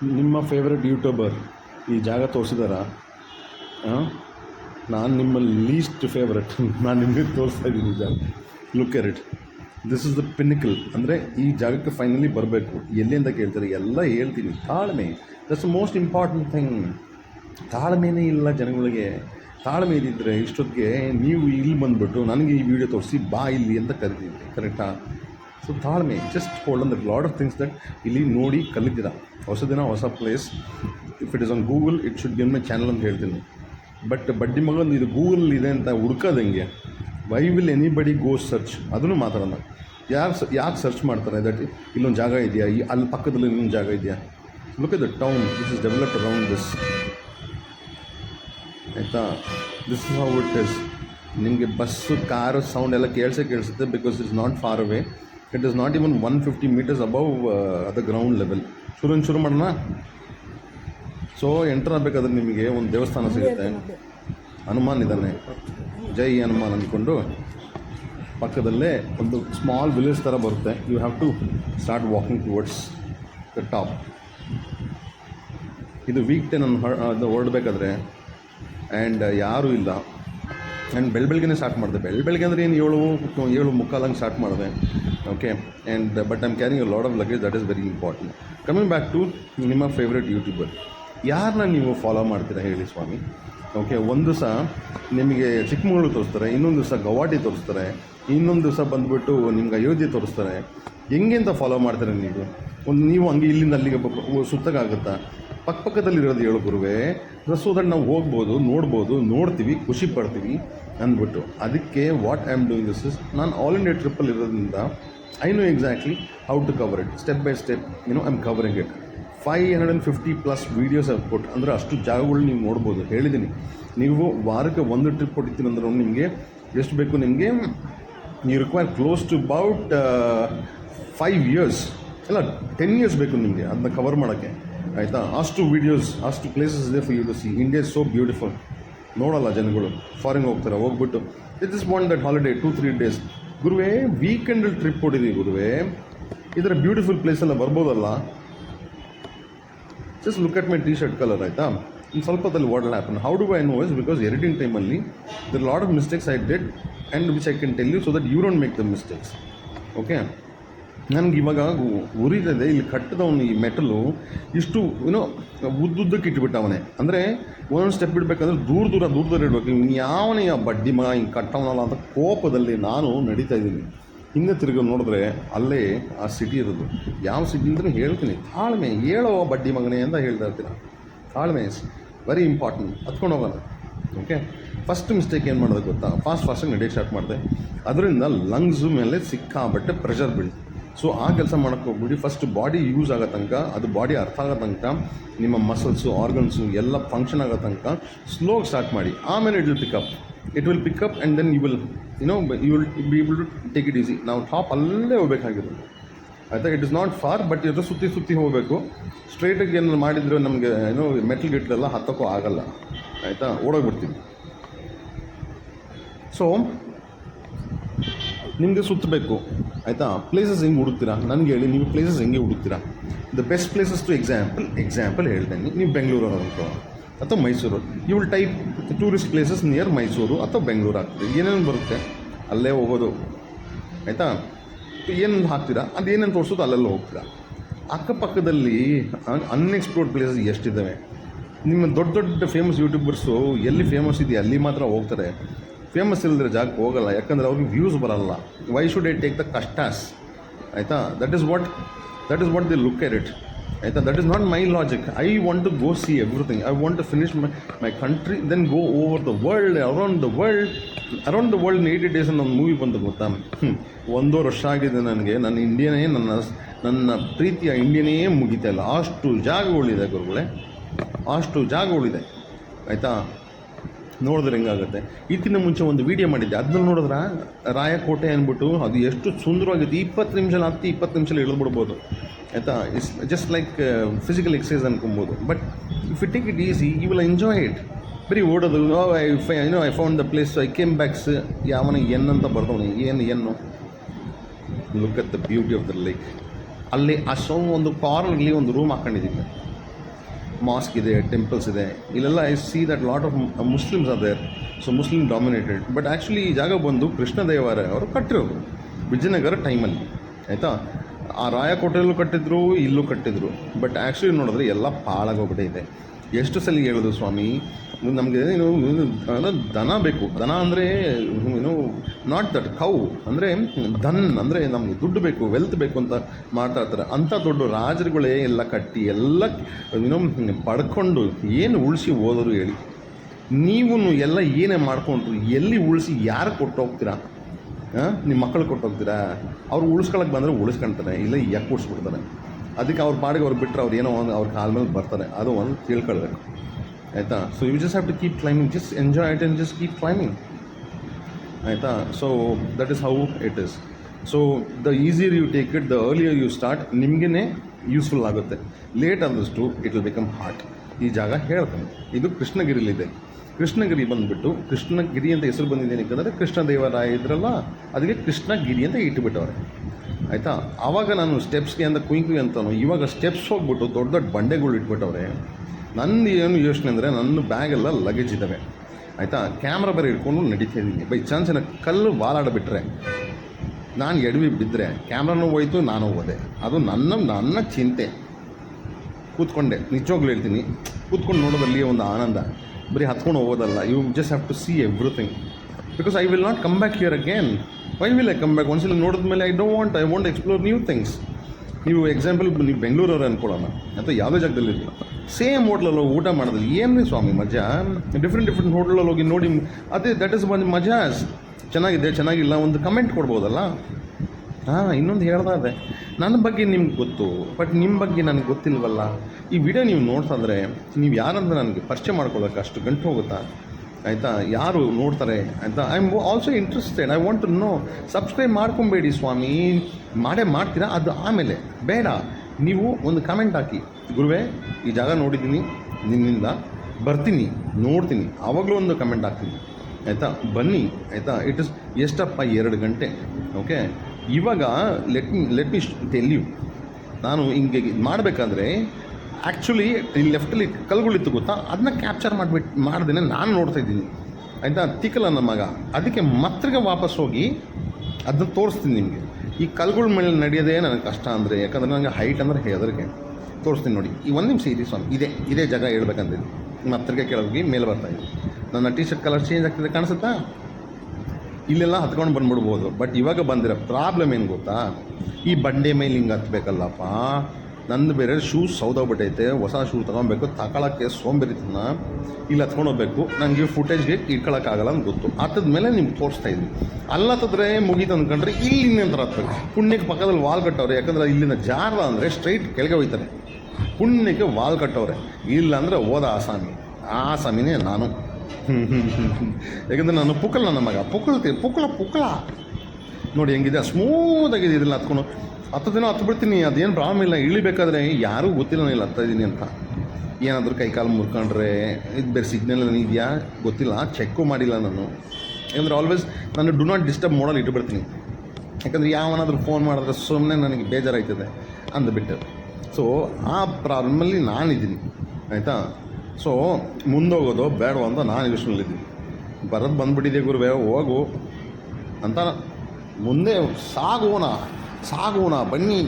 ನಿಮ್ಮ favourite YouTuber ಈ ಜಾಗ ತೋರಿಸಿದಾರಾ? ನಾನು ನಿಮ್ಮ ಲೀಸ್ಟ್ ಫೇವ್ರೆಟ್ ನಾನು ನಿಮಗೆ ತೋರಿಸ್ತಾ ಇದ್ದೀನಿ ಜಾಗ. Look at it this is the pinnacle ಅಂದರೆ ಈ ಜಾಗಕ್ಕೆ ಫೈನಲಿ ಬರಬೇಕು. ಎಲ್ಲಿಂದ ಕೇಳ್ತಾರೆ? ಎಲ್ಲ ಹೇಳ್ತೀನಿ. ತಾಳ್ಮೆ. ದಟ್ಸ್ ಮೋಸ್ಟ್ ಇಂಪಾರ್ಟೆಂಟ್ ಥಿಂಗ್ ತಾಳ್ಮೆನೇ ಇಲ್ಲ ಜನಗಳಿಗೆ. ತಾಳ್ಮೆ ಇದ್ದಿದ್ದರೆ ಇಷ್ಟೊತ್ತಿಗೆ ನೀವು ಇಲ್ಲಿ ಬಂದುಬಿಟ್ಟು ನನಗೆ ಈ ವಿಡಿಯೋ ತೋರಿಸಿ ಬಾ ಇಲ್ಲಿ ಅಂತ ಕರಿತೀನಿ ಕರೆಕ್ಟಾ ಸೊ ತಾಳ್ಮೆ ಜಸ್ಟ್ ಹೋಲ್ಡ್ ಅಂದ್ರೆ ಲಾಡ್ ಆಫ್ ಥಿಂಗ್ಸ್ ದಟ್ ಇಲ್ಲಿ ನೋಡಿ ಕಲಿತೀರ ಹೊಸ ದಿನ ಹೊಸ place if it is on Google it should ಗಿನ್ my channel ಅಂತ ಹೇಳ್ತೀನಿ. ಬಟ್ ಬಡ್ಡಿ ಮಗಂದು ಇದು ಗೂಗಲ್ ಇದೆ ಅಂತ ಹುಡ್ಕೋದು ಹೆಂಗೆ? Why will anybody go search ಅದನ್ನು ಮಾತಾಡೋಣ. ಯಾರು ಸ ಯಾಕೆ ಸರ್ಚ್ ಮಾಡ್ತಾರೆ? ದಟ್ ಇಲ್ಲೊಂದು ಜಾಗ ಇದೆಯಾ? ಈ ಅಲ್ಲಿ ಪಕ್ಕದಲ್ಲಿ ಇನ್ನೊಂದು ಜಾಗ ಇದೆಯಾ? Look at the town this is develop around this ಆಯಿತಾ? This is how it is ನಿಮಗೆ ಬಸ್ಸು ಕಾರು ಸೌಂಡ್ ಎಲ್ಲ ಕೇಳಿಸೇ ಕೇಳಿಸುತ್ತೆ because it's not far away it is not even one fifty meters above the ground level ಶುರು ಶುರು ಮಾಡೋಣ? So enter ಆಗಬೇಕಾದ್ರೆ ನಿಮಗೆ ಒಂದು ದೇವಸ್ಥಾನ ಸಿಗುತ್ತೆ. ಹನುಮಾನ್ ಇದ್ದಾನೆ. ಜೈ ಹನುಮಾನ್ ಅಂದ್ಕೊಂಡು ಪಕ್ಕದಲ್ಲೇ ಒಂದು ಸ್ಮಾಲ್ ವಿಲೇಜ್ ಥರ ಬರುತ್ತೆ. You have to start walking towards the top ಇದು ವೀಕ್ ಡೇ ನಾನು ಹೊರಡಬೇಕಾದ್ರೆ ಆ್ಯಂಡ್ ಯಾರೂ ಇಲ್ಲ. ಆ್ಯಂಡ್ ಬೆಳ ಸ್ಟಾರ್ಟ್ ಮಾಡಿದೆ. ಬೆಳ ಬೆಳಗ್ಗೆ ಅಂದರೆ ಏನು ಏಳು ಏಳು ಮುಕ್ಕಾಲಂಗೆ ಸ್ಟಾರ್ಟ್ ಮಾಡಿದೆ. Okay and but I'm carrying a load of luggage that is very important coming back to ನಿಮ್ಮ ಫೇವ್ರೆಟ್ ಯೂಟ್ಯೂಬರ್ ಯಾರನ್ನ ನೀವು ಫಾಲೋ ಮಾಡ್ತೀರಾ ಹೇಳಿ ಸ್ವಾಮಿ? ಓಕೆ ಒಂದು ದಿವಸ ನಿಮಗೆ ಚಿಕ್ಕಮಗಳೂರು ತೋರಿಸ್ತಾರೆ, ಇನ್ನೊಂದು ದಿವಸ ಗವಾಟಿ ತೋರಿಸ್ತಾರೆ, ಇನ್ನೊಂದು ದಿವಸ ಬಂದುಬಿಟ್ಟು ನಿಮ್ಗೆ ಅಯೋಧ್ಯೆ ತೋರಿಸ್ತಾರೆ. ಹೆಂಗೆ ಅಂತ ಫಾಲೋ ಮಾಡ್ತೀರಾ ನೀವು? ಒಂದು ನೀವು ಹಂಗೆ ಇಲ್ಲಿಂದ ಅಲ್ಲಿಗೆ ಸುತ್ತಕ್ಕಾಗುತ್ತಾ ಪಕ್ಕಪಕ್ಕದಲ್ಲಿರೋದು ಹೇಳು ಗುರುವೇ. ದಟ್ ನಾವು ಹೋಗ್ಬೋದು, ನೋಡ್ಬೋದು, ನೋಡ್ತೀವಿ, ಖುಷಿ ಪಡ್ತೀವಿ ಅಂದ್ಬಿಟ್ಟು. ಅದಕ್ಕೆ what I am doing this is ನಾನು ಆಲ್ ಇಂಡಿಯಾ ಟ್ರಿಪ್ಪಲ್ಲಿ ಇರೋದ್ರಿಂದ I know exactly how to cover it step by step you know I am covering it five hundred and fifty plus videos ಕೊಟ್ಟು ಅಂದರೆ ಅಷ್ಟು ಜಾಗಗಳು ನೀವು ನೋಡ್ಬೋದು. ಹೇಳಿದ್ದೀನಿ ನೀವು ವಾರಕ್ಕೆ ಒಂದು ಟ್ರಿಪ್ ಕೊಟ್ಟಿದ್ದೀನಿ ಅಂದ್ರೆ ನಿಮಗೆ ಎಷ್ಟು ಬೇಕು ನಿಮಗೆ? You require close to about five years ಇಲ್ಲ ಟೆನ್ ಇಯರ್ಸ್ ಬೇಕು ನಿಮಗೆ ಅದನ್ನ ಕವರ್ ಮಾಡೋಕ್ಕೆ. ಆಯಿತಾ? ಅಷ್ಟು ವೀಡಿಯೋಸ್ ಅಷ್ಟು ಪ್ಲೇಸಸ್ ಇದೆ for you to see India is so beautiful ನೋಡಲ್ಲ ಜನಗಳು. ಫಾರಿನ್ ಹೋಗ್ತಾರೆ, ಹೋಗ್ಬಿಟ್ಟು. It is want that holiday two three days ಗುರುವೇ ವೀಕೆಂಡಲ್ಲಿ ಟ್ರಿಪ್ ಕೊಟ್ಟಿದ್ದೀವಿ ಗುರುವೇ. ಇದರ ಬ್ಯೂಟಿಫುಲ್ ಪ್ಲೇಸೆಲ್ಲ ಬರ್ಬೋದಲ್ಲ? Just look at my T shirt colour ಆಯಿತಾ ಇನ್ನು ಸ್ವಲ್ಪದಲ್ಲಿ what happen how do I know is because editing ಟೈಮಲ್ಲಿ there lot of mistakes I did and which I can tell you so that you don't make the mistakes okay ನನಗೆ ಇವಾಗ ಉರಿತದೆ ಇಲ್ಲಿ ಕಟ್ಟದವನು ಈ metal ಇಷ್ಟು ಏನೋ ಉದ್ದುದ್ದಕ್ಕೆ ಇಟ್ಬಿಟ್ಟವನೇ. ಅಂದರೆ ಒಂದೊಂದು ಸ್ಟೆಪ್ ಇಡಬೇಕಂದ್ರೆ ದೂರ ದೂರ ದೂರ ದೂರ ಇಡಬೇಕು. ಯಾವನೇ ಬಡ್ಡಿ ಮಗ ಹಿಂಗೆ ಕಟ್ಟವನಲ್ಲ ಅಂತ ಕೋಪದಲ್ಲಿ ನಾನು ನಡೀತಾ ಇದ್ದೀನಿ. ಹಿಂದೆ ತಿರುಗಿ ನೋಡಿದ್ರೆ ಅಲ್ಲೇ ಆ ಸಿಟಿ ಇರೋದು. ಯಾವ ಸಿಟಿ ಅಂದ್ರೆ ಹೇಳ್ತೀನಿ. ತಾಳ್ಮೆ, ಹೇಳೋ ಬಡ್ಡಿ ಮಗನೇ ಅಂತ ಹೇಳ್ತಾ ಇರ್ತೀನಿ ತಾಳ್ಮೆ ಇಸ್ ವೆರಿ ಇಂಪಾರ್ಟೆಂಟ್ ಹತ್ಕೊಂಡು ಹೋಗೋಣ. ಓಕೆ ಫಸ್ಟ್ ಮಿಸ್ಟೇಕ್ ಏನು ಮಾಡೋದು ಗೊತ್ತಾ? ಫಾಸ್ಟ್ ಫಾಸ್ಟಾಗಿ ನಡೆಯೋಕೆ ಸ್ಟಾರ್ಟ್ ಮಾಡಿದೆ. ಅದರಿಂದ ಲಂಗ್ಸು ಮೇಲೆ ಸಿಕ್ಕಾಬಟ್ಟೆ ಪ್ರೆಷರ್ ಬೀಳ್ತು ಸೊ ಆ ಕೆಲಸ ಮಾಡೋಕ್ಕೆ ಹೋಗ್ಬಿಡಿ. ಫಸ್ಟ್ ಬಾಡಿ ಯೂಸ್ ಆಗೋ ತನಕ, ಅದು ಬಾಡಿ ಅರ್ಥ ಆಗೋ ತನಕ, ನಿಮ್ಮ ಮಸಲ್ಸು ಆರ್ಗನ್ಸು ಎಲ್ಲ ಫಂಕ್ಷನ್ ಆಗೋ ತನಕ ಸ್ಲೋ ಸ್ಟಾರ್ಟ್ ಮಾಡಿ. ಆಮೇಲೆ it will pick up it will pick up and then you will you know you will be able to take it easy ನಾವು ಟಾಪ್ ಅಲ್ಲೇ ಹೋಗ್ಬೇಕಾಗಿರೋದು ಆಯಿತಾ? It is not far but ಇದ್ರ ಸುತ್ತಿ ಸುತ್ತಿ ಹೋಗಬೇಕು. ಸ್ಟ್ರೈಟಾಗಿ ಏನಾದ್ರು ಮಾಡಿದರೆ ನಮಗೆ ಏನೋ ಮೆಟಲ್ ಗಿಟ್ಲೆಲ್ಲ ಹತ್ತೋಕ್ಕೂ ಆಗಲ್ಲ. ಆಯಿತಾ? ಓಡೋಗ್ಬಿಡ್ತೀವಿ. ಸೊ ನಿಮಗೆ ಸುತ್ತಬೇಕು ಆಯಿತಾ? ಪ್ಲೇಸಸ್ ಹೆಂಗೆ ಹುಡುಕ್ತೀರಾ? ನನಗೆ ಹೇಳಿ, ನೀವು ಪ್ಲೇಸಸ್ ಹೆಂಗೆ ಹುಡುಕ್ತೀರಾ? The best places to example example ಹೇಳ್ತೇನೆ. ನೀವು ಬೆಂಗಳೂರು ಅನ್ಕೋ ಅಥವಾ Mysuru. You will type tourist places near Mysuru ಅಥವಾ ಬೆಂಗಳೂರು ಆಗ್ತದೆ. ಏನೇನು ಬರುತ್ತೆ? ಅಲ್ಲೇ ಹೋಗೋದು. ಆಯಿತಾ? ಏನು ಹಾಕ್ತೀರಾ? ಅದು ಏನೇನು ತೋರಿಸೋದು ಅಲ್ಲೆಲ್ಲ ಹೋಗ್ತೀರಾ? ಅಕ್ಕಪಕ್ಕದಲ್ಲಿ ಅನ್ಎಕ್ಸ್ಪ್ಲೋರ್ಡ್ ಪ್ಲೇಸಸ್ ಎಷ್ಟಿದ್ದಾವೆ ನಿಮ್ಮ ದೊಡ್ಡ ದೊಡ್ಡ ಫೇಮಸ್ ಯೂಟ್ಯೂಬರ್ಸು ಎಲ್ಲಿ ಫೇಮಸ್ ಇದೆಯಾ ಅಲ್ಲಿ ಮಾತ್ರ ಹೋಗ್ತಾರೆ. ಫೇಮಸ್ ಇಲ್ಲದ್ರೆ ಜಾಗಕ್ಕೆ ಹೋಗಲ್ಲ, ಯಾಕಂದರೆ ಅವ್ರಿಗೆ ವ್ಯೂಸ್ ಬರಲ್ಲ. Why should I take the ಕಷ್ಟಾಸ್ ಆಯಿತಾ? That is what that is what the look at it ಆಯಿತಾ? That is not my logic I want to go see everything I want to finish my my country then go over the world around the world around the world eighty days ಒಂದು movie ಬಂದು ಗೊತ್ತಾ? ಒಂದು ವರ್ಷ ಆಗಿದೆ ನನಗೆ. ನನ್ನ ಇಂಡಿಯನೇ ನನ್ನ ನನ್ನ ಪ್ರೀತಿಯ ಇಂಡಿಯನೇ ಮುಗಿತಾ ಇಲ್ಲ. ಅಷ್ಟು ಜಾಗಗಳಿದೆ ಗುರುಗಳೇ. ಅಷ್ಟು ಜಾಗಗಳಿದೆ. ಆಯಿತಾ? ನೋಡಿದ್ರೆ ಹೆಂಗಾಗುತ್ತೆ? ಇದಕ್ಕಿಂತ ಮುಂಚೆ ಒಂದು ವೀಡಿಯೋ ಮಾಡಿದ್ದೆ. ಅದನ್ನ ನೋಡಿದ್ರ ರಾಯಕೋಟೆ ಅಂದ್ಬಿಟ್ಟು ಅದು ಎಷ್ಟು ಸುಂದರವಾಗಿದೆ. ಇಪ್ಪತ್ತು ನಿಮಿಷ ಹತ್ತಿ, ಇಪ್ಪತ್ತು ನಿಮಿಷ ಇಳಿದ್ಬಿಡ್ಬೋದು. ಆಯಿತಾ? Is just like physical exercise ಅನ್ಕೊಬೋದು. But if it take it easy you will enjoy it ಬರೀ ಓಡೋದು I know I found the place I came backs ಯಾವನ ಎನ್ ಅಂತ ಬರ್ದವನು. ಏನು ಎನ್ನು look at the beauty of the lake ಅಲ್ಲಿ ಅಷ್ಟೊಂದು ಒಂದು ಕಾರ್ನಲ್ಲಿ ಒಂದು ರೂಮ್ ಹಾಕೊಂಡಿದ್ದೀನಿ. ಮಾಸ್ಕ್ ಇದೆ ಟೆಂಪಲ್ಸ್ ಇದೆ. ಇಲ್ಲೆಲ್ಲ I see that lot of Muslims are there so Muslim dominated but actually ಈ ಜಾಗ ಬಂದು ಕೃಷ್ಣ ದೇವಾಲಯ ಅವರು ಕಟ್ಟಿರೋದು. ವಿಜಯನಗರ ಟೈಮಲ್ಲಿ. ಆಯಿತಾ? ಆ ರಾಯಕೋಟೆಯಲ್ಲೂ ಕಟ್ಟಿದ್ರು, ಇಲ್ಲೂ ಕಟ್ಟಿದ್ರು. ಬಟ್ ಆ್ಯಕ್ಚುಲಿ ನೋಡಿದ್ರೆ ಎಲ್ಲ ಪಾಳಾಗೋಗ್ಬಿಟ್ಟಿದೆ ಎಷ್ಟು ಸಲ ಹೇಳೋದು ಸ್ವಾಮಿ? ನಮಗೆ ಏನು ದನ ಬೇಕು. ದನ ಅಂದರೆ, ಏನು ನಾಟ್ ದಟ್ ಕೌ ಅಂದರೆ ಧನ್, ಅಂದರೆ ನಮಗೆ ದುಡ್ಡು ಬೇಕು ವೆಲ್ತ್ ಬೇಕು ಅಂತ ಮಾಡ್ತಾ ಇರ್ತಾರೆ. ಅಂಥ ದೊಡ್ಡ ರಾಜರುಗಳೇ ಎಲ್ಲ ಕಟ್ಟಿ ಎಲ್ಲ ಏನೋ ಪಡ್ಕೊಂಡು ಏನು ಉಳಿಸಿ ಹೋದರು ಹೇಳಿ. ನೀವು ಎಲ್ಲ ಏನೇ ಮಾಡ್ಕೊಂಡ್ರು, ಎಲ್ಲಿ ಉಳಿಸಿ ಯಾರು ಕೊಟ್ಟು ಹೋಗ್ತೀರಾ ನಿಮ್ಮ ಮಕ್ಕಳು ಕೊಟ್ಟೋಗ್ತೀರಾ? ಅವ್ರು ಉಳಿಸ್ಕೊಳಕ್ಕೆ ಬಂದರೆ ಉಳಿಸ್ಕೊಂತಾರೆ, ಇಲ್ಲ ಯಾಕೆ ಉಳಿಸ್ಬಿಡ್ತಾರೆ ಅದಕ್ಕೆ ಅವ್ರ ಪಾಡಿಗೆ ಅವ್ರು ಬಿಟ್ಟರೆ ಅವ್ರು ಏನೋ ಒಂದು, ಅವ್ರ ಕಾಲ ಮೇಲೆ ಬರ್ತಾರೆ. ಅದು ಒಂದು ತಿಳ್ಕೊಳ್ಬೇಕು. ಆಯಿತಾ? So you just have to keep climbing just enjoy it and just keep climbing ಆಯಿತಾ? So that is how it is so the easier you take it the earlier you start ನಿಮಗೇ ಯೂಸ್ಫುಲ್ ಆಗುತ್ತೆ. Late ಆದಷ್ಟು it will become hard ಈ ಜಾಗ ಹೇಳ್ತಾನೆ. ಇದು ಕೃಷ್ಣಗಿರಿಲಿದೆ. ಕೃಷ್ಣಗಿರಿ ಬಂದುಬಿಟ್ಟು, ಕೃಷ್ಣಗಿರಿ ಅಂತ ಹೆಸರು ಬಂದಿದೆ ಏನಕ್ಕಂದರೆ ಕೃಷ್ಣದೇವರಾಯ ಇದ್ರಲ್ಲ ಅದಕ್ಕೆ ಕೃಷ್ಣಗಿರಿ ಅಂತ ಇಟ್ಟುಬಿಟ್ಟವ್ರೆ ಆಯಿತಾ? ಆವಾಗ ನಾನು ಸ್ಟೆಪ್ಸ್ಗೆ ಅಂತ ಕುಯ್ಕು ಅಂತಾನು, ಇವಾಗ ಸ್ಟೆಪ್ಸ್ ಹೋಗ್ಬಿಟ್ಟು ದೊಡ್ಡ ದೊಡ್ಡ ಬಂಡೆಗಳು ಇಟ್ಬಿಟ್ಟವ್ರೆ. ನನ್ನ ಏನು ಯೋಚನೆ ಅಂದರೆ ನನ್ನ ಬ್ಯಾಗೆಲ್ಲ ಲಗೇಜ್ ಇದ್ದಾವೆ ಆಯಿತಾ? ಕ್ಯಾಮ್ರಾ ಬೇರೆ ಹಿಡ್ಕೊಂಡು ನಡೀತಾ ಇದ್ದೀನಿ ಬೈ ಚಾನ್ಸ್ ಏನೋ ಕಲ್ಲು ಬಾಲಾಡಿಬಿಟ್ರೆ ನಾನು ಎಡವಿ ಬಿದ್ದರೆ ಕ್ಯಾಮ್ರಾನೂ ಹೋಯ್ತು, ನಾನು ಹೋದೆ. ಅದು ನನ್ನ ನನ್ನ ಚಿಂತೆ. ಕೂತ್ಕೊಂಡೆ. ನಿಜವಾಗ್ಲೂ ಹೇಳ್ತೀನಿ, ಕೂತ್ಕೊಂಡು ನೋಡೋದಲ್ಲಿ ಒಂದು ಆನಂದ. ಬರೀ ಹತ್ಕೊಂಡು ಹೋಗೋದಲ್ಲ you just have to see everything because I will not come back here again why will I come back ಒಂದ್ಸಲ ನೋಡಿದ ಮೇಲೆ I don't want I want explore new things ನೀವು ಎಕ್ಸಾಂಪಲ್ ನೀವು ಬೆಂಗಳೂರವ್ರು ಅನ್ಕೊಳ್ಳೋಣ. ಅಥವಾ ಯಾವುದೇ ಜಾಗದಲ್ಲಿ ಇರಲಿ. ಸೇಮ್ ಹೋಟ್ಲಲ್ಲಿ ಹೋಗಿ ಊಟ ಏನೇ ಸ್ವಾಮಿ ಮಜಾ? ಡಿಫ್ರೆಂಟ್ ಡಿಫ್ರೆಂಟ್ ಹೋಟ್ಲಲ್ಲಿ ಹೋಗಿ ನೋಡಿ ಅದೇ ದಟ್ ಇಸ್ ಒಂದು ಮಜಾ. ಚೆನ್ನಾಗಿದೆ, ಚೆನ್ನಾಗಿಲ್ಲ, ಒಂದು ಕಮೆಂಟ್ ಕೊಡ್ಬೋದಲ್ಲ? ಹಾಂ, ಇನ್ನೊಂದು ಹೇಳ್ದಾದ್ರೆ ನನ್ನ ಬಗ್ಗೆ ನಿಮ್ಗೆ ಗೊತ್ತು ಬಟ್ ನಿಮ್ಮ ಬಗ್ಗೆ ನನಗೆ ಗೊತ್ತಿಲ್ವಲ್ಲ? ಈ ವಿಡಿಯೋ ನೀವು ನೋಡ್ತಾ ಇದ್ರೆ, ನೀವು ಯಾರಂತ ನನಗೆ ಪರಿಚಯ ಮಾಡ್ಕೊಳ್ಳೋಕೆ ಅಷ್ಟು ಗಂಟು ಹೋಗುತ್ತಾ? ಆಯಿತಾ? ಯಾರು ನೋಡ್ತಾರೆ? ಆಯಿತಾ? I am also interested I want to know subscribe ಮಾಡ್ಕೊಬೇಡಿ ಸ್ವಾಮಿ. ಮಾಡೇ ಮಾಡ್ತೀರಾ? ಅದು ಆಮೇಲೆ. ಬೇಡ. ನೀವು ಒಂದು ಕಮೆಂಟ್ ಹಾಕಿ. ಗುರುವೇ, ಈ ಜಾಗ ನೋಡಿದ್ದೀನಿ. ನಿನ್ನಿಂದ ಬರ್ತೀನಿ. ನೋಡ್ತೀನಿ. ಆವಾಗಲೂ ಒಂದು ಕಮೆಂಟ್ ಹಾಕ್ತೀನಿ. ಆಯಿತಾ? ಬನ್ನಿ. ಆಯಿತಾ? ಇಟ್ ಇಸ್ ಎಷ್ಟಪ್ಪ? ಎರಡು ಗಂಟೆ. ಓಕೆ ಇವಾಗ let let me tell you ನಾನು ಹಿಂಗೆ ಮಾಡಬೇಕಾದ್ರೆ ಆ್ಯಕ್ಚುಲಿ ಇಲ್ಲಿ ಲೆಫ್ಟಲ್ಲಿ ಕಲ್ಗಳಿತ್ತು ಗೊತ್ತಾ? ಅದನ್ನ ಕ್ಯಾಪ್ಚರ್ ಮಾಡಿಬಿಟ್ಟು ಮಾಡ್ದೇನೆ ನಾನು ನೋಡ್ತಾ ಇದ್ದೀನಿ. ಆಯಿತಾ? ತಿಕ್ಕಲ್ಲ ನನ್ನ ಮಗ. ಅದಕ್ಕೆ ಮತ್ರಿಗೆ ವಾಪಸ್ ಹೋಗಿ ಅದನ್ನ ತೋರಿಸ್ತೀನಿ ನಿಮಗೆ. ಈ ಕಲ್ಗಳ ಮೇಲೆ ನಡೆಯೋದೇ ನನಗೆ ಕಷ್ಟ ಅಂದರೆ, ಯಾಕಂದರೆ ನನಗೆ ಹೈಟ್ ಅಂದರೆ ಹೆದರಿಕೆ. ತೋರಿಸ್ತೀನಿ ನೋಡಿ. ಈ ಒಂದು ನಿಮಿಷ ಇರಿ ಸ್ವಾಮಿ. ಇದೇ ಇದೇ ಜಾಗ ಹೇಳ್ಬೇಕಂತಿದ್ದೆ ಮತ್ತರಿಗೆ ಕೆಳಗೆ ಮೇಲೆ ಬರ್ತಾ ಇದೆ ನನ್ನ ಟಿ ಶರ್ಟ್ ಕಲರ್ ಚೇಂಜ್ ಆಗ್ತಿದೆ ಕಾಣಿಸುತ್ತಾ? ಇಲ್ಲೆಲ್ಲ ಹತ್ಕೊಂಡು ಬಂದ್ಬಿಡ್ಬೋದು. ಬಟ್ ಇವಾಗ ಬಂದಿರೋ ಪ್ರಾಬ್ಲಮ್ ಏನು ಗೊತ್ತಾ? ಈ ಬಂಡೆ ಮೇಲೆ ಹಿಂಗೆ ಹತ್ಬೇಕಲ್ಲಪ್ಪ. ನಂದು ಬೇರೆ ಶೂಸ್ ಸೌದೋಗ್ಬಿಟ್ಟೈತೆ ಹೊಸ ಶೂ ತೊಗೊಬೇಕು ತಗೊಳಕ್ಕೆ ಸೋಂಬೇರಿತನ ಇಲ್ಲಿ ಹೋಗ್ಬೇಕು ನನಗೆ ಫುಟೇಜ್ಗೆ ಇಟ್ಕೊಳಕ್ಕಾಗಲ್ಲ ಅಂತ ಗೊತ್ತು. ಹತ್ತದ ಮೇಲೆ ನಿಮ್ಗೆ ತೋರಿಸ್ತಾ ಇದ್ವಿ ಅಲ್ಲತ್ತದ್ರೆ ಮುಗೀತು ಅಂದ್ಕೊಂಡ್ರೆ ಇಲ್ಲಿ ಇನ್ನೇಂತರ ಹತ್ಬೇಕು ಪುಣ್ಯಕ್ಕೆ ಪಕ್ಕದಲ್ಲಿ ವಾಲ್ ಕಟ್ಟವ್ರೆ, ಯಾಕಂದ್ರೆ ಇಲ್ಲಿನ ಜಾರ ಅಂದರೆ ಸ್ಟ್ರೈಟ್ ಕೆಳಗೆ ಹೋಯ್ತಾರೆ. ಪುಣ್ಯಕ್ಕೆ ವಾಲ್ ಕಟ್ಟವ್ರೆ. ಇಲ್ಲ ಅಂದರೆ ಓದ ಆಸಾಮಿ. ಆ ಆಸಾಮಿನೇ ನಾನು. ಯಾಕಂದರೆ ನಾನು ಪುಕ್ಕಲ್, ನನ್ನ ಮಗ. ಪುಕ್ಕಳ್ತೀನಿ ಪುಕ್ಕಳ ಪುಕ್ಕಳ ನೋಡಿ ಹೆಂಗಿದೆ ಸ್ಮೂತಾಗಿದೆ ಇದನ್ನ ಹತ್ಕೊಂಡು. ಹತ್ತು ದಿನ ಹತ್ತು ಬಿಡ್ತೀನಿ, ಅದೇನು ಪ್ರಾಬ್ಲಮ್ ಇಲ್ಲ. ಇಳಿಬೇಕಾದ್ರೆ ಯಾರೂ ಗೊತ್ತಿಲ್ಲ ನಾನು ಇಲ್ಲಿ ಹತ್ತಾ ಇದ್ದೀನಿ ಅಂತ. ಏನಾದರೂ ಕೈಕಾಲು ಮುರ್ಕೊಂಡ್ರೆ ಇದು ಬೇರೆ ಸಿಗ್ನಲ್ ಇದೆಯಾ? ಗೊತ್ತಿಲ್ಲ ಚೆಕ್ಕು ಮಾಡಿಲ್ಲ ನಾನು. ಏನಂದ್ರೆ ಆಲ್ವೇಸ್ ನಾನು ಡು ನಾಟ್ ಡಿಸ್ಟರ್ಬ್ ಮೋಡಲ್ಲಿ ಇಟ್ಟುಬಿಡ್ತೀನಿ ಯಾಕಂದರೆ ಯಾವನಾದರೂ ಫೋನ್ ಮಾಡಿದ್ರೆ ಸುಮ್ಮನೆ ನನಗೆ ಬೇಜಾರಾಯ್ತದೆ ಅಂದ್ಬಿಟ್ಟು. ಸೊ ಆ ಪ್ರಾಬ್ಲಮಲ್ಲಿ ನಾನಿದ್ದೀನಿ, ಆಯಿತಾ? ಸೊ ಮುಂದೋಗೋದು ಬೇಡ ಅಂತ ನಾನು ಯೋಚನೆಯಲ್ಲಿದ್ದೀನಿ ಬರೋದು ಬಂದ್ಬಿಟ್ಟಿದೆ ಗುರುವೇ, ಹೋಗು. ಅಂತ ಮುಂದೆ ಸಾಗೋಣ ಸಾಗೋಣ ಬನ್ನಿ.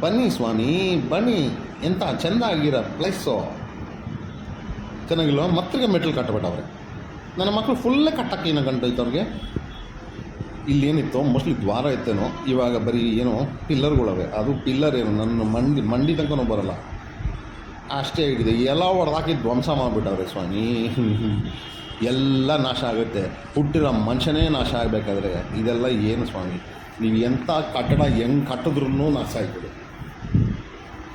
ಬನ್ನಿ ಸ್ವಾಮಿ, ಬನ್ನಿ. ಎಂಥ ಚೆಂದ ಆಗಿರೋ ಪ್ಲೇಸು ಚೆನ್ನಾಗಿಲ್ಲ ಮತ್ತಿಗೆ ಮೆಟ್ಲು ಕಟ್ಟಬಿಟ್ಟವ್ರೆ ನನ್ನ ಮಕ್ಕಳು ಫುಲ್ಲೇ ಕಟ್ಟಕ್ಕೆ ಏನೋ ಗಂಟೈತೆ ಅವ್ರಿಗೆ ಇಲ್ಲೇನಿತ್ತು? ಮೋಸ್ಟ್ಲಿ ದ್ವಾರ ಇತ್ತೇನೋ? ಇವಾಗ ಬರೀ ಏನೋ ಪಿಲ್ಲರ್ಗಳವೆ. ಅದು ಪಿಲ್ಲರ್ ಏನು? ನನ್ನ ಮಂಡಿ ಮಂಡಿ ತನಕನೂ ಬರಲ್ಲ. ಅಷ್ಟೇ ಆಗಿದೆ. ಎಲ್ಲ ಹೊಡೆದಾಕಿ ಧ್ವಂಸ ಮಾಡಿಬಿಟ್ಟವ್ರೆ ಸ್ವಾಮಿ. ಎಲ್ಲ ನಾಶ ಆಗುತ್ತೆ. ಹುಟ್ಟಿರೋ ಮನುಷ್ಯನೇ ನಾಶ ಆಗಬೇಕಾದ್ರೆ ಇದೆಲ್ಲ ಏನು ಸ್ವಾಮಿ? ನೀವು ಎಂಥ ಕಟ್ಟಡ ಹೆಂಗೆ ಕಟ್ಟಿದ್ರೂ ನಾಶ ಆಯ್ತದೆ.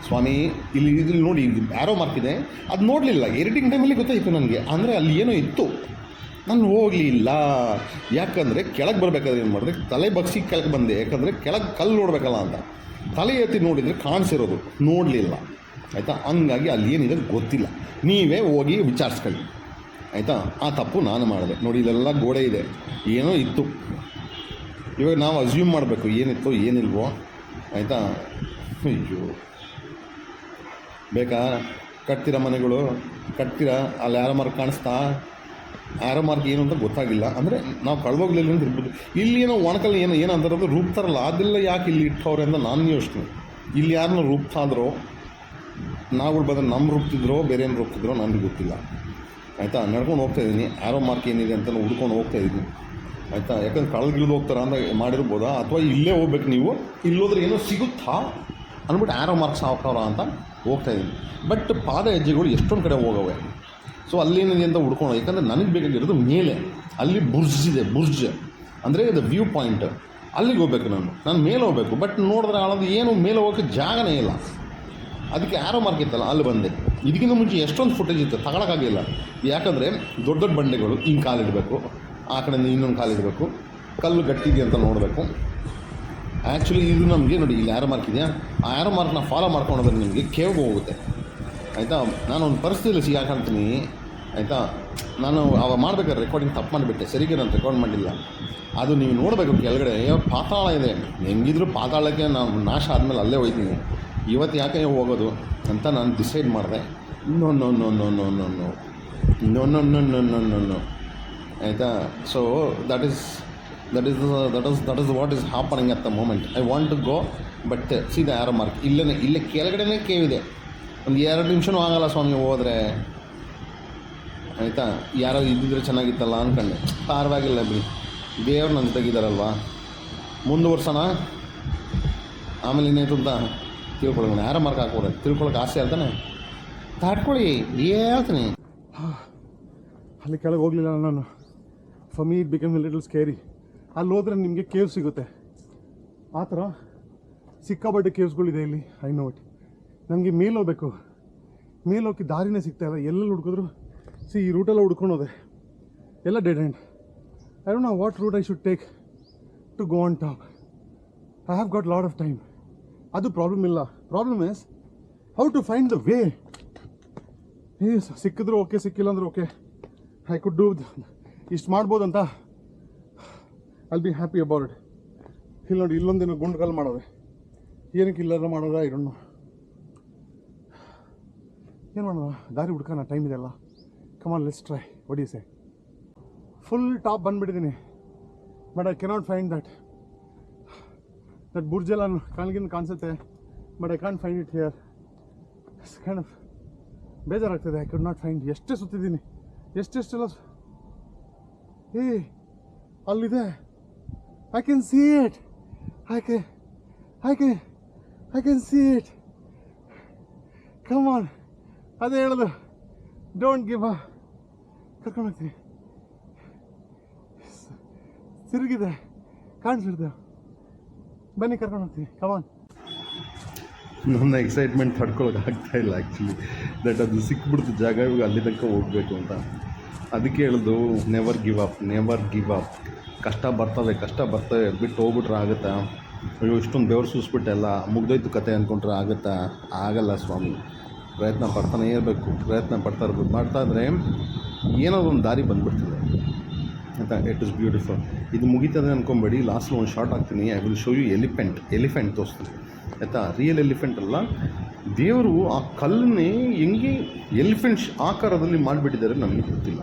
ಸ್ವಾಮಿ, ಇಲ್ಲಿ ಇಲ್ಲಿ ನೋಡಿ ಯಾರೋ ಮಾರ್ಕಿದೆ ಅದು ನೋಡಲಿಲ್ಲ ಎಡಿಟಿಂಗ್ ಟೈಮಲ್ಲಿ ಗೊತ್ತಾಯಿತು ನನಗೆ. ಅಂದರೆ ಅಲ್ಲಿ ಏನೋ ಇತ್ತು. ನಾನು ಹೋಗಲಿಲ್ಲ. ಯಾಕಂದರೆ ಕೆಳಗೆ ಬರಬೇಕಾದ್ರೆ ಏನು ಮಾಡಿದ್ರೆ ತಲೆ ಬಗ್ಸಿ ಕೆಳಗೆ ಬಂದೆ. ಯಾಕಂದರೆ ಕೆಳಗೆ ಕಲ್ಲು ನೋಡಬೇಕಲ್ಲ ಅಂತ. ತಲೆ ಎತ್ತಿ ನೋಡಿದರೆ ಕಾಣಿಸಿರೋದು. ನೋಡಲಿಲ್ಲ. ಆಯಿತಾ? ಹಂಗಾಗಿ ಅಲ್ಲಿ ಏನಿದೆ ಗೊತ್ತಿಲ್ಲ. ನೀವೇ ಹೋಗಿ ವಿಚಾರಿಸ್ಕೊಳ್ಳಿ. ಆಯಿತಾ? ಆ ತಪ್ಪು ನಾನು ಮಾಡಿದೆ. ನೋಡಿ, ಇಲ್ಲೆಲ್ಲ ಗೋಡೆ ಇದೆ. ಏನೋ ಇತ್ತು. ಇವಾಗ ನಾವು ಅಸ್ಯೂಮ್ ಮಾಡಬೇಕು, ಏನಿತ್ತು, ಏನಿಲ್ವೋ, ಆಯಿತಾ? ಅಯ್ಯೋ. ಬೇಕಾ? ಕಟ್ತೀರ ಮನೆಗಳು? ಕಟ್ತೀರ? ಅಲ್ಲಿ ಯಾರೋ ಮಾರ್ಕ್ ಕಾಣಿಸ್ತಾ? ಯಾರೋ ಮಾರ್ಕ್ ಏನು ಅಂತ ಗೊತ್ತಾಗಿಲ್ಲ. ಅಂದರೆ ನಾವು ಕಳ್ದೋಗ್ಲಿಲ್ಲ ಅಂತ ಇರ್ಬೋದು. ಇಲ್ಲಿ ಏನೋ ಒಣಕಲ್ಲಿ ಏನೋ, ಏನು ಅಂತಾರದು ರೂಪ್ತಾರಲ್ಲ, ಅದೆಲ್ಲ ಯಾಕೆ ಇಲ್ಲಿ ಇಟ್ಟವ್ರೆ ಅಂತ ನಾನು ಯೋಚನೆ. ಇಲ್ಲಿ ಯಾರನ್ನ ರೂಪ್ತಾದ್ರೋ, ನಾವುಗಳು ಬಂದರೆ ನಮ್ಮ ರೂಪ್ತಿದ್ರೋ, ಬೇರೆ ಏನು ರೂಪ್ತಿದ್ರೋ ನನಗೆ ಗೊತ್ತಿಲ್ಲ. ಆಯಿತಾ? ನಡ್ಕೊಂಡು ಹೋಗ್ತಾ ಇದ್ದೀನಿ. ಆರೋ ಮಾರ್ಕ್ ಏನಿದೆ ಅಂತ ಹುಡ್ಕೊಂಡು ಹೋಗ್ತಾ ಆಯಿತಾ? ಯಾಕಂದ್ರೆ ಕಳೆದ್ಗಿಳಿದು ಹೋಗ್ತಾರ ಅಂದ್ರೆ ಮಾಡಿರ್ಬೋದಾ? ಅಥವಾ ಇಲ್ಲೇ ಹೋಗ್ಬೇಕು ನೀವು, ಇಲ್ಲೋದ್ರೆ ಏನೋ ಸಿಗುತ್ತಾ? ಅಂದ್ಬಿಟ್ಟು ಆ್ಯರೋ ಮಾರ್ಕ್ಸ್ ಹಾಕೋರ ಅಂತ ಹೋಗ್ತಾ ಇದ್ದೀನಿ. ಬಟ್ ಪಾದ ಹೆಜ್ಜೆಗಳು ಎಷ್ಟೊಂದು ಕಡೆ ಹೋಗವೆ. ಸೊ ಅಲ್ಲೇನಿದೆ ಹುಡ್ಕೊಂಡು, ಯಾಕಂದರೆ ನನಗೆ ಬೇಕಾಗಿರೋದು ಮೇಲೆ. ಅಲ್ಲಿ ಬುರ್ಜ್ ಇದೆ ಬುರ್ಜ್ ಅಂದರೆ ಇದು ವ್ಯೂ ಪಾಯಿಂಟ್ ಅಲ್ಲಿಗೆ ಹೋಗ್ಬೇಕು ನಾನು. ನಾನು ಮೇಲೆ ಹೋಗ್ಬೇಕು. ಬಟ್ ನೋಡಿದ್ರೆ ಆಳೋದು ಏನು ಮೇಲೆ ಹೋಗೋಕ್ಕೆ ಜಾಗನೇ ಇಲ್ಲ. ಅದಕ್ಕೆ ಆರೋ ಮಾರ್ಕ್ ಇತ್ತಲ್ಲ, ಅಲ್ಲಿ ಬಂದೆ. ಇದಕ್ಕಿಂತ ಮುಂಚೆ ಎಷ್ಟೊಂದು ಫುಟೇಜ್ ಇತ್ತು ತಗೊಳಕ್ಕಾಗಿಲ್ಲ ಯಾಕಂದರೆ ದೊಡ್ಡ ದೊಡ್ಡ ಬಂಡೆಗಳು ಹಿಂಗೆ ಕಾಲಿಡಬೇಕು. ಆ ಕಡೆಯಿಂದ ಇನ್ನೊಂದು ಕಾಲಿಡಬೇಕು ಕಲ್ಲು ಗಟ್ಟಿದೆಯಾ ಅಂತ ನೋಡಬೇಕು. ಆ್ಯಕ್ಚುಲಿ ಇದು ನಮಗೆ ನೋಡಿ, ಇಲ್ಲಿ ಯಾರು ಮಾರ್ಕ್ ಇದೆಯಾ? ಆ ಯಾರು ಮಾರ್ಕ್ನ ಫಾಲೋ ಮಾಡ್ಕೊಂಡು ನಿಮಗೆ ಕೇವ್ಗೆ ಹೋಗುತ್ತೆ. ಆಯಿತಾ? ನಾನು ಒಂದು ಪರಿಸ್ಥಿತಿಯಲ್ಲಿ ಸಿಗಾಕೊಂತೀನಿ ಆಯಿತಾ? ನಾನು ಅವಾಗ ಮಾಡಬೇಕಾದ್ರೆ ರೆಕಾರ್ಡಿಂಗ್ ತಪ್ಪು ಮಾಡಿಬಿಟ್ಟೆ. ಸರಿಗೆ ನಾನು ರೆಕಾರ್ಡ್ ಮಾಡಿಲ್ಲ. ಅದು ನೀವು ನೋಡಬೇಕು ಕೆಳಗಡೆ. ಪಾತಾಳ ಇದೆ. ಹೆಂಗಿದ್ರು ಪಾತಾಳಕ್ಕೆ ನಾನು ನಾಶ ಆದಮೇಲೆ ಅಲ್ಲೇ ಹೋಯ್ತೀನಿ. ಇವತ್ತು ಯಾಕೆ ಹೋಗೋದು ಅಂತ ನಾನು ಡಿಸೈಡ್ ಮಾಡಿದೆ. No no no no no no no no no no no no no ಆಯಿತಾ? So that is that is that is that is what is happening at the moment I want to go but ಸೀದಾ arrow mark ಇಲ್ಲೇ ಇಲ್ಲೇ ಕೆಳಗಡೆನೇ ಕೇವಿದೆ ಒಂದು ಎರಡು ನಿಮಿಷನೂ ಆಗಲ್ಲ ಸ್ವಾಮಿ, ಹೋದರೆ. ಆಯಿತಾ? ಯಾರೋ ಇದ್ದಿದ್ರೆ ಚೆನ್ನಾಗಿತ್ತಲ್ಲ ಅಂದ್ಕೊಂಡೆ ಪರವಾಗಿಲ್ಲ ಬಿಡಿ. ದೇವ್ರು ನನ್ನ ತೆಗಿದಾರಲ್ವಾ ಮುಂದುವರ್ಸೋಣ. ಆಮೇಲೆ ಇನ್ನೇನು ಅಂತ ತಿಳ್ಕೊಳ್ಳೋಣ ಯಾರೋ ಮಾರ್ಕ್ ಹಾಕೋರೆ ತಿಳ್ಕೊಳಕ್ಕೆ ಆಸೆ ಅಲ್ತಾನೆ ತಾಟ್ಕೊಳ್ಳಿ ಹೇಳ್ತೀನಿ. ಅಲ್ಲಿ ಕೆಳಗೆ ಹೋಗ್ಲಿಲ್ಲ ನಾನು. For me it become little scary ಅಲ್ಲಿ ಹೋದ್ರೆ ನಿಮಗೆ ಕೇವ್ ಸಿಗುತ್ತೆ. ಆ ಥರ ಸಿಕ್ಕಾಬಟ್ಟೆ ಕೇವ್ಸ್ಗಳಿದೆ ಇಲ್ಲಿ. ಐ ನೋ ಇಟ್ ನನಗೆ ಮೇಲೆ ಹೋಗ್ಬೇಕು. ಮೇಲೆ ಹೋಗಿ ದಾರಿನೇ ಸಿಗ್ತಾ ಇಲ್ಲ. ಎಲ್ಲೆಲ್ಲಿ ಹುಡ್ಕಿದ್ರು? ಸಿ ಈ ರೂಟೆಲ್ಲ ಹುಡ್ಕೊಂಡು ಹೋದೆ ಎಲ್ಲ dead end I don't know what route I should take to go on top I have got lot of time ಅದು ಪ್ರಾಬ್ಲಮ್ ಇಲ್ಲ. Problem is how to find the way ಸಿಕ್ಕಿದ್ರು ಓಕೆ ಸಿಕ್ಕಿಲ್ಲ ಅಂದ್ರೆ ಓಕೆ ಐ ಕುಡ್ ಡೂ ಇಷ್ಟು ಮಾಡ್ಬೋದಂತ I'll be happy about it ಇಲ್ಲಿ ನೋಡಿ, ಇಲ್ಲೊಂದಿನ ಗುಂಡ್ಗಲ್ ಮಾಡೋದೆ. ಏನಕ್ಕೆ ಇಲ್ಲಾರ ಮಾಡೋದ? ಇರೋಣ ಏನು ಮಾಡೋಣ ದಾರಿ ಹುಡ್ಕೋಣ ಟೈಮ್ ಇದೆಲ್ಲ ಕಮಾನ್ ಲೆಸ್ ಟ್ರೈ ಒಡಿಸೆ full top ಬಂದುಬಿಟ್ಟಿದ್ದೀನಿ but I cannot find that that ಬುರ್ಜೆಲ್ಲ ಕಾಣ್ಗಿಂದ ಕಾಣಿಸುತ್ತೆ. But I can find it here kind of ಬೇಜಾರಾಗ್ತದೆ. I could not find ಎಷ್ಟೇ ಸುತ್ತಿದ್ದೀನಿ ಎಷ್ಟೆಷ್ಟೆಲ್ಲ ಏ ಅಲ್ಲಿದೆ I can see it I K I K I can see it come on ಅದೇ ಹೇಳೋದು. Don't give a ಕರ್ಕೊಂಡು ಹೋಗ್ತೀನಿ. ಸ್- ತಿರುಗಿದೆ. ಕಾಣಿಸ್ಬಿಡ್ದೆ ಬನ್ನಿ, ಕರ್ಕೊಂಡು ಹೋಗ್ತೀನಿ. ಕಮಾನ್ ನನ್ನ ಎಕ್ಸೈಟ್ಮೆಂಟ್ ತಡ್ಕೊಳಕ್ಕೆ ಆಗ್ತಾ ಇಲ್ಲ ಆ್ಯಕ್ಚುಲಿ ದಟ್ ಅದು ಸಿಕ್ಬಿಡ್ತು ಜಾಗ, ಇವಾಗ ಅಲ್ಲಿ ತನಕ ಹೋಗಬೇಕು ಅಂತ. ಅದಕ್ಕೆ ಹೇಳೋದು never give up never give up ಕಷ್ಟ ಬರ್ತವೆ ಕಷ್ಟ ಬರ್ತದೆ ಬಿಟ್ಟು ಹೋಗ್ಬಿಟ್ರೆ ಆಗುತ್ತಾ? ಅಯ್ಯೋ, ಇಷ್ಟೊಂದು ಬೆವರು ಸೂಸ್ಬಿಟ್ಟೆಲ್ಲ ಮುಗ್ದೋಯ್ತು ಕತೆ ಅಂದ್ಕೊಂಡ್ರೆ ಆಗುತ್ತಾ? ಆಗಲ್ಲ ಸ್ವಾಮಿ. ಪ್ರಯತ್ನ ಪಡ್ತಾನೆ ಇರಬೇಕು, ಪ್ರಯತ್ನ ಪಡ್ತಾ ಇರ್ಬೇಕು. ಮಾಡ್ತಾ ಇದ್ರೆ ಏನೋ ಒಂದು ದಾರಿ ಬಂದ್ಬಿಡ್ತದೆ. ಆಯಿತಾ? ಇಟ್ ಇಸ್ ಬ್ಯೂಟಿಫುಲ್ ಇದು ಮುಗಿತದೆ ಅಂದ್ಕೊಂಬೇಡಿ ಲಾಸ್ಟ್ ಒಂದು ಶಾರ್ಟ್ ಹಾಕ್ತೀನಿ. I will show you elephant elephant ತೋರಿಸ್ತೀನಿ. ಆಯಿತಾ? ರಿಯಲ್ ಎಲಿಫೆಂಟ್ ಅಲ್ಲ ದೇವರು ಆ ಕಲ್ಲನ್ನೇ ಹೆಂಗೆ ಎಲಿಫೆಂಟ್ ಆಕಾರದಲ್ಲಿ ಮಾಡಿಬಿಟ್ಟಿದ್ದಾರೆ ನನಗೆ ಗೊತ್ತಿಲ್ಲ.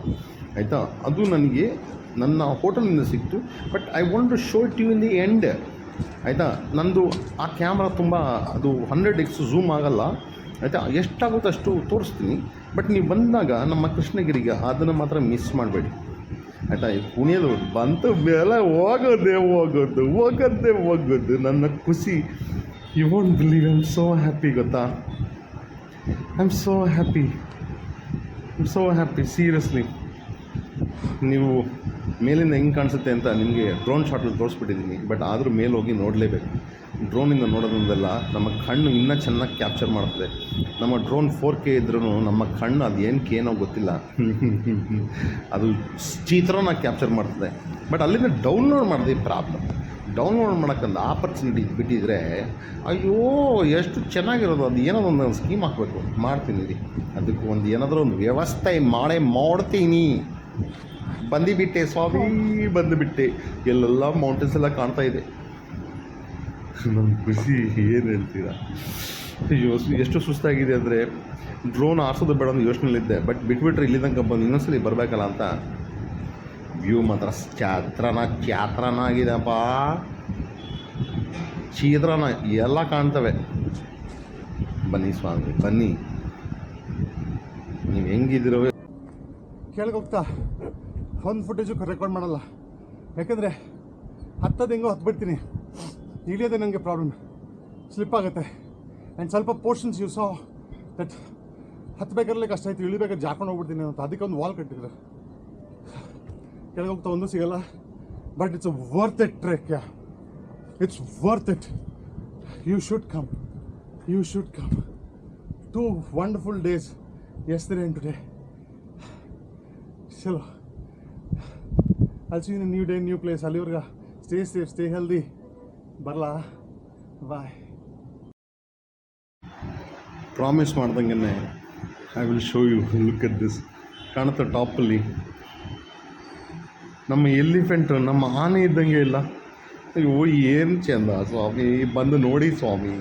ಆಯಿತಾ? ಅದು ನನಗೆ ನನ್ನ ಹೋಟೆಲಿಂದ ಸಿಕ್ತು. But I want to show it you in the end ಆಯಿತಾ? ನಂದು ಆ ಕ್ಯಾಮ್ರಾ ತುಂಬ, ಅದು ಹಂಡ್ರೆಡ್ ಎಕ್ಸ್ ಝೂಮ್ ಆಗಲ್ಲ. ಆಯಿತಾ? ಎಷ್ಟಾಗುತ್ತೋ ಅಷ್ಟು ತೋರಿಸ್ತೀನಿ. ಬಟ್ ನೀವು ಬಂದಾಗ ನಮ್ಮ ಕೃಷ್ಣಗಿರಿಗೆ ಅದನ್ನು ಮಾತ್ರ ಮಿಸ್ ಮಾಡಬೇಡಿ. ಆಯಿತಾ? ಈ ಬಂತು ಬಂತ ಮೇಲೆ ಹೋಗೋದೇ ಹೋಗೋದು ಹೋಗೋದೇ ಹೋಗೋದು ನನ್ನ ಖುಷಿ. You won't believe I am so happy ಗೊತ್ತಾ I am so happy I so happy seriously ನೀವು ಮೇಲಿಂದ ಹೆಂಗೆ ಕಾಣಿಸುತ್ತೆ ಅಂತ ನಿಮಗೆ ಡ್ರೋನ್ ಶಾಟಲ್ಲಿ ತೋರಿಸ್ಬಿಟ್ಟಿದ್ದೀನಿ ಬಟ್ ಆದರೂ ಮೇಲೆ ಹೋಗಿ ನೋಡಲೇಬೇಕು. ಡ್ರೋನಿಂದ ನೋಡೋದ್ರಿಂದೆಲ್ಲ ನಮ್ಮ ಕಣ್ಣು ಇನ್ನೂ ಚೆನ್ನಾಗಿ ಕ್ಯಾಪ್ಚರ್ ಮಾಡ್ತದೆ. ನಮ್ಮ ಡ್ರೋನ್ ಫೋರ್ ಕೆ ಇದ್ರೂ ನಮ್ಮ ಕಣ್ಣು ಅದು ಏನಕ್ಕೆ ಏನೋ ಗೊತ್ತಿಲ್ಲ. ಅದು ಚಿತ್ರನ ಕ್ಯಾಪ್ಚರ್ ಮಾಡ್ತದೆ. ಬಟ್ ಅಲ್ಲಿಂದ ಡೌನ್ಲೋಡ್ ಮಾಡಿದೆ ಪ್ರಾಬ್ಲಮ್ ಡೌನ್ಲೋಡ್ ಮಾಡೋಕ್ಕಂದು ಆಪರ್ಚುನಿಟಿ ಬಿಟ್ಟಿದ್ರೆ, ಅಯ್ಯೋ, ಎಷ್ಟು ಚೆನ್ನಾಗಿರೋದು, ಅದು ಏನೋ ಒಂದು ಸ್ಕೀಮ್ ಹಾಕಬೇಕು. ಮಾಡ್ತೀನಿ ರೀ. ಅದಕ್ಕೆ ಒಂದು ಏನಾದರೂ ಒಂದು ವ್ಯವಸ್ಥೆ ಮಾಡೇ ಮಾಡ್ತೀನಿ. ಬಂದಿಬಿಟ್ಟೆ ಸ್ವಾಮಿ, ಬಂದುಬಿಟ್ಟೆ. ಎಲ್ಲೆಲ್ಲ ಮೌಂಟೇನ್ಸ್ ಎಲ್ಲ ಕಾಣ್ತಾ ಇದೆ. ನನ್ನ ಖುಷಿ ಏನು ಹೇಳ್ತೀರಾ? ಅಯ್ಯೋ ಎಷ್ಟು ಸುಸ್ತಾಗಿದೆ ಅಂದರೆ ಡ್ರೋನ್ ಆರಿಸೋದು ಬೇಡ ಅಂತ ಯೋಚನೆಯಲ್ಲಿದ್ದೆ ಬಟ್ ಬಿಟ್ಬಿಟ್ರೆ ಇಲ್ಲಿ ತನಕ ಬಂದು ಇನ್ನೊಂದ್ಸಲಿ ಬರಬೇಕಲ್ಲ ಅಂತ. ವ್ಯೂ ಮಾತ್ರ ಚಾತ್ರನ ಚಾತ್ರನ ಆಗಿದೆಪ್ಪ ಚೀದ್ರನ ಎಲ್ಲ ಕಾಣ್ತವೆ. ಬನ್ನಿ ಸ್ವಾಮಿ ಬನ್ನಿ. ನೀವು ಹೆಂಗಿದ್ದೀರೋ ಕೆಳಗೆ ಹೋಗ್ತಾ. ಒಂದು ಫುಟೇಜು ರೆಕಾರ್ಡ್ ಮಾಡಲ್ಲ. ಯಾಕಂದರೆ ಹತ್ತದು ಹೆಂಗೋ ಹತ್ಬಿಡ್ತೀನಿ. ಇಳಿಯೋದೇ ನನಗೆ ಪ್ರಾಬ್ಲಮ್ ಸ್ಲಿಪ್ ಆಗುತ್ತೆ. ಆ್ಯಂಡ್ ಸ್ವಲ್ಪ ಪೋರ್ಷನ್ಸ್ ಯು ಸಾ ದಟ್ ಹತ್ಬೇಕಾದ್ರೆ ಕಷ್ಟ ಆಯ್ತು ಇಳಿಬೇಕಾದ್ರೆ ಜಾಕೊಂಡು ಹೋಗ್ಬಿಡ್ತೀನಿ ಅಂತ. ಅದಕ್ಕೆ ಒಂದು ವಾಲ್ ಕಟ್ಟಿದ್ರು. ಕೆಳಗೆ ಹೋಗ್ತಾ ಒಂದೂ ಸಿಗಲ್ಲ. But it's worth it trek yeah it's worth it you should come you should come two wonderful days yesterday and today ಚಲೋ ಅಲ್ಸಿ ನ್ಯೂ ಡೇ ನ್ಯೂ ಪ್ಲೇಸ್ ಅಲ್ಲಿವ್ರಿಗೆ ಸ್ಟೇ ಸೇಫ್ ಸ್ಟೇ ಹೆಲ್ದಿ ಬರಲಾ? ಬಾಯ್ ಪ್ರಾಮಿಸ್ ಮಾಡ್ದಂಗೆ I will show you look at this ಕಾಣುತ್ತೆ ಟಾಪಲ್ಲಿ ನಮ್ಮ elephant ನಮ್ಮ ಆನೆ ಇದ್ದಂಗೆ ಇಲ್ಲ. ಅಯ್ಯೋ, ಏನು ಚಂದ ಸ್ವಾಮಿ. ಬಂದು ನೋಡಿ ಸ್ವಾಮಿ.